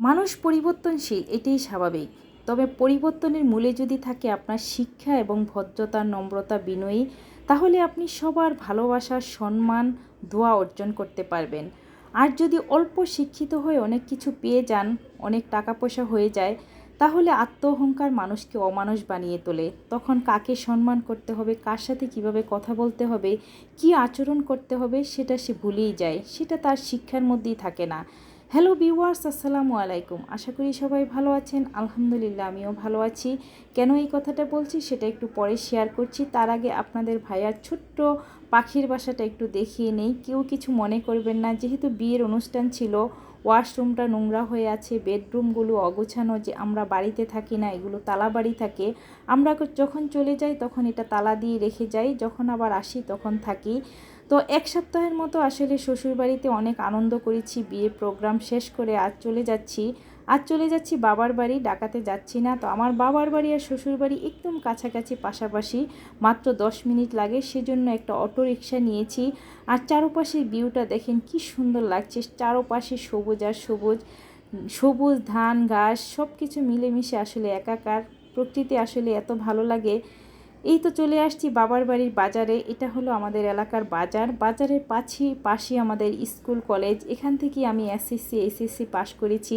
মানুষ পরিবর্তনশীল, এটাই স্বাভাবিক। তবে পরিবর্তনের মূলে যদি থাকে আপনার শিক্ষা এবং ভদ্রতা নম্রতা বিনয়ী, তাহলে আপনি সবার ভালোবাসা সম্মান, দোয়া অর্জন করতে পারবেন। আর যদি অল্প শিক্ষিত হয়ে অনেক কিছু পেয়ে যান, অনেক টাকা পয়সা হয়ে যায়, তাহলে আত্ম অহংকার মানুষকে অমানুষ বানিয়ে তোলে। তখন কাকে সম্মান করতে হবে, কার সাথে কীভাবে কথা বলতে হবে, কি আচরণ করতে হবে, সেটা সে ভুলেই যায়। সেটা তার শিক্ষার মধ্যেই থাকে না। হ্যালো ভিউয়ার্স, আসসালামু আলাইকুম। আশা করি সবাই ভালো আছেন। আলহামদুলিল্লাহ, আমিও ভালো আছি। কেন এই কথাটা বলছি সেটা একটু পরে শেয়ার করছি। তার আগে আপনাদের ভাইয়ার ছোট্ট পাখির বাসাটা একটু দেখিয়ে নেই। কেউ কিছু মনে করবেন না। যেহেতু বিয়ের অনুষ্ঠান ছিল ওয়াশরুমটা নোংরা হয়ে আছে, বেডরুমগুলো অগোছানো যে আমরা বাড়িতে থাকি না, এগুলো তালা বাড়ি থাকে। আমরা যখন চলে যাই তখন এটা তালা দিয়ে রেখে যাই, যখন আবার আসি তখন থাকি। তো এক সপ্তাহের মতো আসলে শ্বশুরবাড়িতে অনেক আনন্দ করেছি বিয়ে প্রোগ্রাম শেষ করে আজ চলে যাচ্ছি। আজ চলে যাচ্ছি বাবার বাড়ি, ডাকাতে যাচ্ছি না। তো আমার বাবার বাড়ি আর শ্বশুর বাড়ি একদম কাছাকাছি, পাশাপাশি মাত্র দশ মিনিট লাগে। সেজন্য একটা অটো রিক্সা নিয়েছি। আর চারোপাশের ভিউটা দেখেন কি সুন্দর লাগছে। চারোপাশে সবুজ আর সবুজ সবুজ ধান, ঘাস সব কিছু মিলেমিশে আসলে একাকার। প্রকৃতি আসলে এত ভালো লাগে। এই তো চলে আসছি বাবার বাড়ির বাজারে। এটা হলো আমাদের এলাকার বাজার। বাজারের পাশে পাশে আমাদের স্কুল, কলেজ। এখান থেকে আমি এসএসসি এসএসসি পাশ করেছি।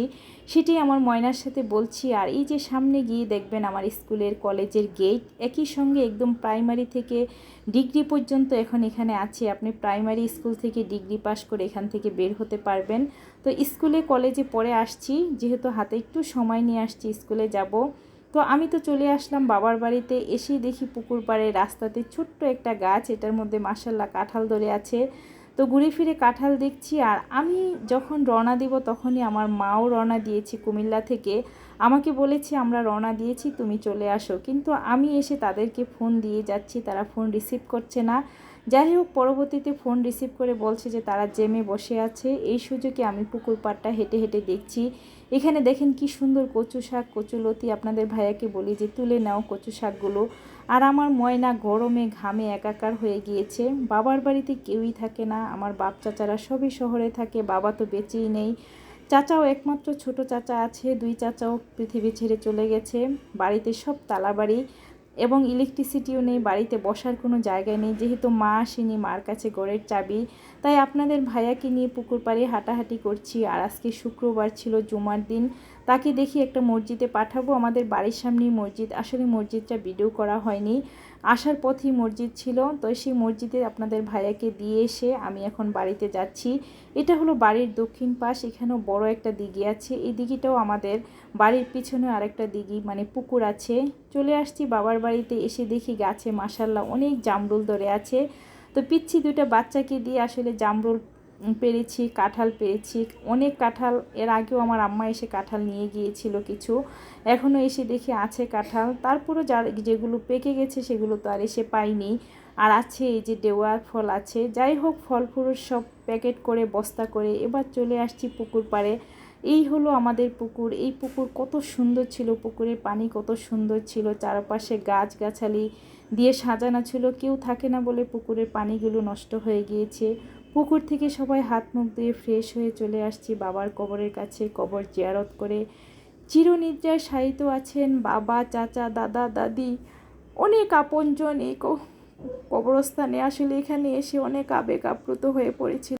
সেটি আমার ময়নার সাথে বলছি, আর এই যে সামনে গিয়ে দেখবেন আমার স্কুলের কলেজের গেট একই সঙ্গে একদম প্রাইমারি থেকে ডিগ্রি পর্যন্ত এখন এখানে আছে। আপনি প্রাইমারি স্কুল থেকে ডিগ্রি পাশ করে এখান থেকে বের হতে পারবেন। তো স্কুলে, কলেজে পড়ে আসছি। যেহেতু হাতে একটু সময় নিয়ে আসছি, স্কুলে যাব। তো আমি তো চলে আসলাম বাবার বাড়িতে, এসেই দেখি পুকুর পাড়ে রাস্তাতে ছোট্ট একটা গাছ, এটার মধ্যে মাসাল্লাহ কাঁঠাল ধরে আছে। তো ঘুরে ফিরে কাঁঠাল দেখছি আর আমি যখন রওনা দিব তখনই আমার মাও রওনা দিয়েছি কুমিল্লা থেকে। আমাকে বলেছে, আমরা রওনা দিয়েছি, তুমি চলে আসো। কিন্তু আমি এসে তাদেরকে ফোন দিয়ে যাচ্ছি, তারা ফোন রিসিভ করছে না। যাই হোক, পরবর্তীতে ফোন রিসিভ করে বলছে যে তারা জেমে বসে আছে। এই সুযোগে আমি পুকুর পাড়টা হেঁটে হেঁটে দেখছি। এখানে দেখেন কি সুন্দর কচু শাক কচুলতি আপনাদের ভাইয়াকে বলি যে, তুলে নাও কচু শাকগুলো। আর আমার ময়না গরমে ঘামে একাকার হয়ে গিয়েছে। বাবার বাড়িতে কেউই থাকে না। আমার বাপ চাচারা সবই শহরে থাকে। বাবা তো বেঁচেই নেই। চাচাও একমাত্র ছোট চাচা আছে। দুই চাচাও পৃথিবী ছেড়ে চলে গেছে। বাড়িতে সব তালাবাড়ি। এবং ইলেকট্রিসিটিও নেই, বাড়িতে বসার কোনো জায়গায় নেই, যেহেতু মা আসেনি, মার কাছে গড়ের চাবি। তাই আপনাদের ভাইয়াকে নিয়ে পুকুর পাড়ে হাঁটাহাঁটি করছি। আর আজকে শুক্রবার ছিল জুমার দিন তাকে দেখি একটা মসজিদে পাঠাবো, আমাদের বাড়ির সামনেই মসজিদ। আসলে মসজিদটা ভিডিও করা হয়নি। আসার পথেই মসজিদ ছিল। তো সেই মসজিদে আপনাদের ভাইয়াকে দিয়ে এসে আমি এখন বাড়িতে যাচ্ছি। এটা হলো বাড়ির দক্ষিণ পাশ, এখানেও বড় একটা দিঘি আছে। এই দিঘিটাও আমাদের বাড়ির পিছনে আরেকটা দিঘি মানে পুকুর আছে। চলে আসছি বাবার বাড়িতে, এসে দেখি গাছে মাসাল্লাহ অনেক জামরুল ধরে আছে। তো পিচ্ছি দুটা বাচ্চাকে দিয়ে আসলে জামরুল পেরেছি, কাঁঠাল পেরেছি অনেক কাঁঠাল, এর আগেও আমার আম্মা এসে কাঁঠাল নিয়ে গিয়েছিল কিছু। এখনও এসে দেখি আছে কাঁঠাল। তারপরও যা যেগুলো পেকে গেছে সেগুলো তো আর এসে পাইনি। আর আছে এই যে ডেওয়ার ফল আছে। যাই হোক ফল ফুল সব প্যাকেট করে, বস্তা করে এবার চলে আসছি পুকুর পাড়ে। এই হলো আমাদের পুকুর। এই পুকুর কত সুন্দর ছিল। পুকুরের পানি কত সুন্দর ছিল। চারপাশে গাছগাছালি দিয়ে সাজানো ছিল। কেউ থাকে না বলে পুকুরের পানিগুলো নষ্ট হয়ে গিয়েছে। পুকুর থেকে সবাই হাত মুখ ধুয়ে ফ্রেশ হয়ে চলে আসছি বাবার কবরের কাছে, কবর জিয়ারত করে। চিরনিদ্রায় শায়িত আছেন বাবা, চাচা, দাদা, দাদি। অনেক আপনজন এই কবরস্থানে আসলে এখানে এসে অনেক আবেগ আপ্লুত হয়ে পড়েছিল।